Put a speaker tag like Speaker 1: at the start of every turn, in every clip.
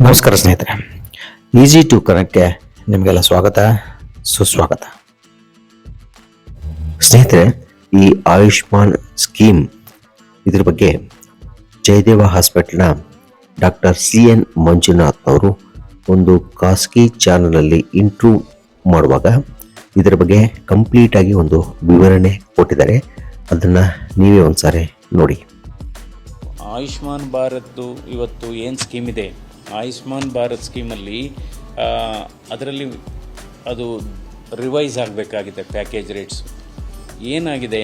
Speaker 1: ನಮಸ್ಕಾರ ಸ್ನೇಹಿತರೆ. Easy to ಕನೆಕ್ಟ್ಗೆ ನಿಮಗೆಲ್ಲ ಸ್ವಾಗತ, ಸುಸ್ವಾಗತ. ಸ್ನೇಹಿತರೆ, ಈ ಆಯುಷ್ಮಾನ್ ಸ್ಕೀಮ್ ಇದ್ರ ಬಗ್ಗೆ ಜಯದೇವ ಹಾಸ್ಪಿಟಲ್ನ ಡಾಕ್ಟರ್ ಸಿ ಎನ್ ಮಂಜುನಾಥ್ ಅವರು ಒಂದು ಖಾಸಗಿ ಚಾನಲಲ್ಲಿ ಇಂಟ್ರೂ ಮಾಡುವಾಗ ಇದರ ಬಗ್ಗೆ ಕಂಪ್ಲೀಟ್ ಆಗಿ ಒಂದು ವಿವರಣೆ ಕೊಟ್ಟಿದ್ದಾರೆ. ಅದನ್ನು ನೀವೇ ಒಂದ್ಸಾರಿ ನೋಡಿ.
Speaker 2: ಆಯುಷ್ಮಾನ್ ಭಾರತ್ದು ಇವತ್ತು ಏನು ಸ್ಕೀಮ್ ಇದೆ? ಆಯುಷ್ಮಾನ್ ಭಾರತ್ ಸ್ಕೀಮಲ್ಲಿ ಅದರಲ್ಲಿ ಅದು ರಿವೈಸ್ ಆಗಬೇಕಾಗಿದೆ ಪ್ಯಾಕೇಜ್ ರೇಟ್ಸ್. ಏನಾಗಿದೆ?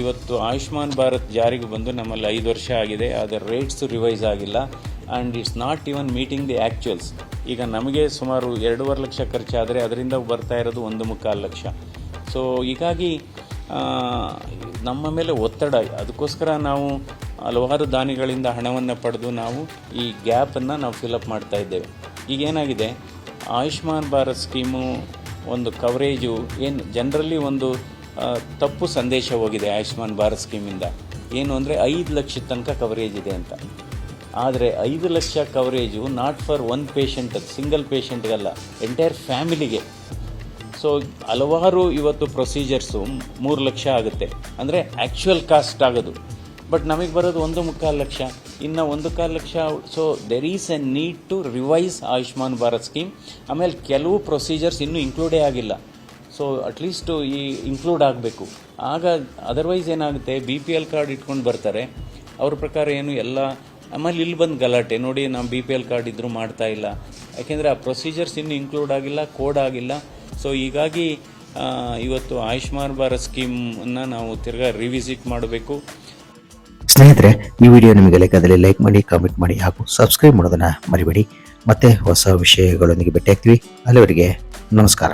Speaker 2: ಇವತ್ತು ಆಯುಷ್ಮಾನ್ ಭಾರತ್ ಜಾರಿಗೆ ಬಂದು ನಮ್ಮಲ್ಲಿ ಐದು ವರ್ಷ ಆಗಿದೆ ಅದರ ರೇಟ್ಸು ರಿವೈಸ್ ಆಗಿಲ್ಲ and it's not even meeting the actuals ಈಗ ನಮಗೆ ಸುಮಾರು ಎರಡೂವರೆ ಲಕ್ಷ ಖರ್ಚಾದರೆ ಅದರಿಂದ ಬರ್ತಾ ಇರೋದು ಒಂದು ಮುಕ್ಕಾಲು ಲಕ್ಷ. ಸೊ ಹೀಗಾಗಿ ನಮ್ಮ ಮೇಲೆ ಒತ್ತಡ. ಅದಕ್ಕೋಸ್ಕರ ನಾವು ಹಲವಾರು ದಾನಿಗಳಿಂದ ಹಣವನ್ನು ಪಡೆದು ನಾವು ಈ ಗ್ಯಾಪನ್ನು ನಾವು ಫಿಲಪ್ ಮಾಡ್ತಾ ಇದ್ದೇವೆ. ಈಗ ಏನಾಗಿದೆ? ಆಯುಷ್ಮಾನ್ ಭಾರತ್ ಸ್ಕೀಮು ಒಂದು ಕವರೇಜು ಏನು ಜನರಲ್ಲಿ ಒಂದು ತಪ್ಪು ಸಂದೇಶ ಹೋಗಿದೆ ಆಯುಷ್ಮಾನ್ ಭಾರತ್ ಸ್ಕೀಮಿಂದ ಏನು ಅಂದರೆ ಐದು ಲಕ್ಷದ ತನಕ ಕವರೇಜ್ ಇದೆ ಅಂತ. ಆದರೆ ಐದು lakh coverage not for one patient single ಪೇಷಂಟ್ಗಲ್ಲ entire ಫ್ಯಾಮಿಲಿಗೆ ಸೊ ಹಲವಾರು ಇವತ್ತು ಪ್ರೊಸೀಜರ್ಸು ಮೂರು ಲಕ್ಷ ಆಗುತ್ತೆ. ಅಂದರೆ ಆ್ಯಕ್ಚುಯಲ್ ಕಾಸ್ಟ್ ಆಗೋದು. ಬಟ್ ನಮಗೆ ಬರೋದು ಒಂದು ಮುಕ್ಕಾಲು ಲಕ್ಷ. ಇನ್ನು ಒಂದು ಕಾಲು lakh so there is a need to revise Ayushman Bharat scheme ಆಮೇಲೆ ಕೆಲವು ಪ್ರೊಸೀಜರ್ಸ್ ಇನ್ನೂ ಇನ್ಕ್ಲೂಡೇ ಆಗಿಲ್ಲ. ಸೊ ಅಟ್ಲೀಸ್ಟು ಈ ಇನ್ಕ್ಲೂಡ್ ಆಗಬೇಕು. ಆಗ ಅದರ್ವೈಸ್ ಏನಾಗುತ್ತೆ ಬಿ ಪಿ ಎಲ್ ಕಾರ್ಡ್ ಇಟ್ಕೊಂಡು ಬರ್ತಾರೆ. ಅವ್ರ ಪ್ರಕಾರ ಏನು ಎಲ್ಲ, ಆಮೇಲೆ ಇಲ್ಲಿ ಬಂದು ಗಲಾಟೆ. ನೋಡಿ, ನಾವು ಬಿ ಪಿ ಎಲ್ ಕಾರ್ಡ್ ಇದ್ದರೂ ಮಾಡ್ತಾ ಇಲ್ಲ. ಯಾಕೆಂದರೆ ಆ ಪ್ರೊಸೀಜರ್ಸ್ ಇನ್ನೂ ಇನ್ಕ್ಲೂಡ್ ಆಗಿಲ್ಲ ಕೋಡ್ ಆಗಿಲ್ಲ. ಸೊ ಹೀಗಾಗಿ ಇವತ್ತು ಆಯುಷ್ಮಾನ್ ಭಾರತ್ ಸ್ಕೀಮನ್ನು ನಾವು ತಿರ್ಗಾ ರಿವಿಸಿಟ್ ಮಾಡಬೇಕು.
Speaker 1: ಸ್ನೇಹಿತರೆ, ಈ ವಿಡಿಯೋ ನಿಮಗೆ ಲೈಕಾದಲ್ಲಿ ಲೈಕ್ ಮಾಡಿ ಕಾಮೆಂಟ್ ಮಾಡಿ ಹಾಗೂ ಸಬ್ಸ್ಕ್ರೈಬ್ ಮಾಡೋದನ್ನ ಮರಿಬೇಡಿ. ಮತ್ತೆ ಹೊಸ ವಿಷಯಗಳೊಂದಿಗೆ ಭೇಟಿಯಾಗ್ತೀವಿ. ಅಲ್ಲಿವರೆಗೆ ನಮಸ್ಕಾರ.